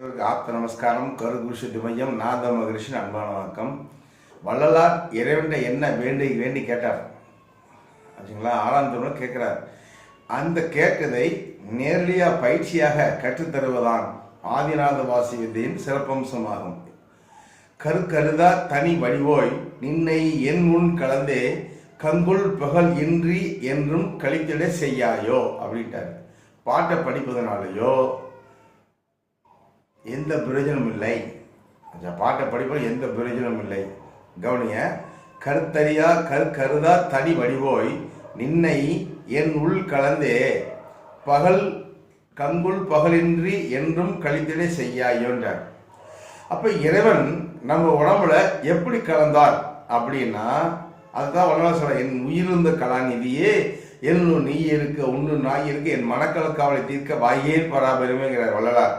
ஆப்த நமஸ்காரம் கருகுருஷத்து மையம் நாத மகரிஷின் அன்பான வணக்கம். வள்ளலார் இறைவன்ட என்ன வேண்டி வேண்டி கேட்டார்? ஆச்சுங்களா? ஆளாந்தோறும் கேட்குறார். அந்த கேட்கதை நேரடியாக பயிற்சியாக கற்றுத்தருவதான் ஆதிநாத வாசி வித்தையின் சிறப்பம்சமாகும் கருக்கருதா தனி வடிவோய் நின்னை என் முன் கலந்தே கங்குள் பகல் இன்றி என்றும் கழித்திட செய்யாயோ? அப்படின்ட்டார். பாட்டை படிப்பதனாலேயோ எந்த பிரயோஜனம் இல்லை. அந்த பாட்டை படிப்பதில் எந்த பிரயோஜனம் இல்லை. கவனிய கருத்தறியா கருக்கருதா தனி வடிவோய் நின்னை என் உள் கலந்தே. பகல் கங்குள் பகலின்றி என்றும் கழித்திடை செய்யாயோன்றார் அப்போ இறைவன் நம்ம உடம்புல எப்படி கலந்தார் அப்படின்னா அதுதான் வல்லவன் சொல்ல என் உயிர்ந்த கலாநிதியே என்னும் நீ இருக்க உன்னு நாய் இருக்க என் மனக்கலக்காவலை தீர்க்க வாயே பராபரமேங்கிறார் வள்ளலார்.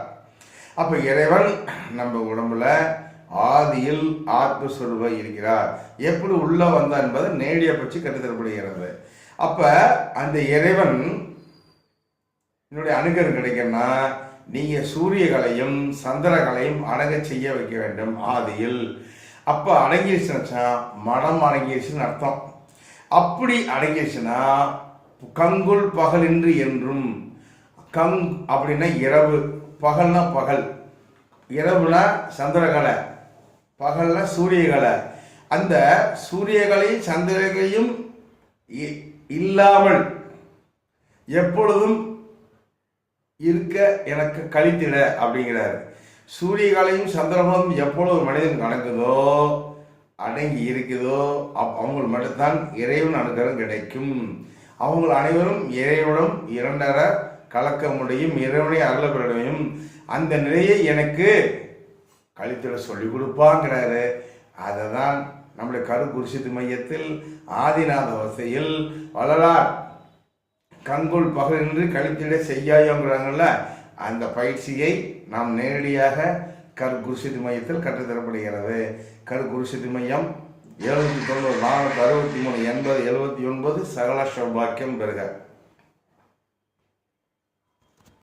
அப்ப இறைவன் நம்ம உடம்புல ஆதியில் ஆத்மஸ்வரூப இருக்கிறார். எப்படி உள்ள வந்தார் என்பது நேடிய பற்றி கற்றுத்தரப்படுகிறது அப்ப அந்த இறைவன் என்னுடைய அணுகர் கிடைக்கணும்னா நீங்க சூரியகளையும் சந்திரகளையும் அடங்க செய்ய வைக்க வேண்டும் ஆதியில். அப்ப அடங்கிருச்சுன்னா மனம் அடங்கிருச்சுன்னு அர்த்தம். அப்படி அடங்கிருச்சுன்னா கங்குள் பகலின்றி என்றும் கங் அப்படின்னா இரவு பகல்னா பகல். இரவுனா சந்திரகலை பகல்னா சூரியகலை. அந்த சூரியகலையும் சந்திரகையும் இ- இல்லாமல் எப்பொழுதும் இருக்க எனக்கு கழித்திட அப்படிங்கிறார். சூரியகாலையும் சந்திரமும் எப்பொழுது மனிதன் நடக்குதோ அடங்கி இருக்குதோ அப் அவங்களுக்கு மட்டும்தான் இறைவன் அனுகிறம் கிடைக்கும். அவங்க அனைவரும் இறைவனும் இரண்டரை கலக்க முடியும் இறைவனை அருள அந்த நிலையை எனக்கு கழித்திட சொல்லி கொடுப்பாங்கிறாரு. அதை தான் நம்முடைய கரு மையத்தில் ஆதிநாத வசையில் வளரார். கண்கொள் பகலின்றி கழித்திட செய்யாயோங்கிறாங்கல்ல அந்த பயிற்சியை நாம் நேரடியாக கரு குருசித்து மையத்தில் கற்றுத்தரப்படுகிறது. கரு குருசித்து மையம் எழுநூத்தி தொண்ணூறு நானூற்றி அறுபத்தி மூணு எண்பது எழுபத்தி ஒன்பது சகல சௌபாக்கியம் பெறுக.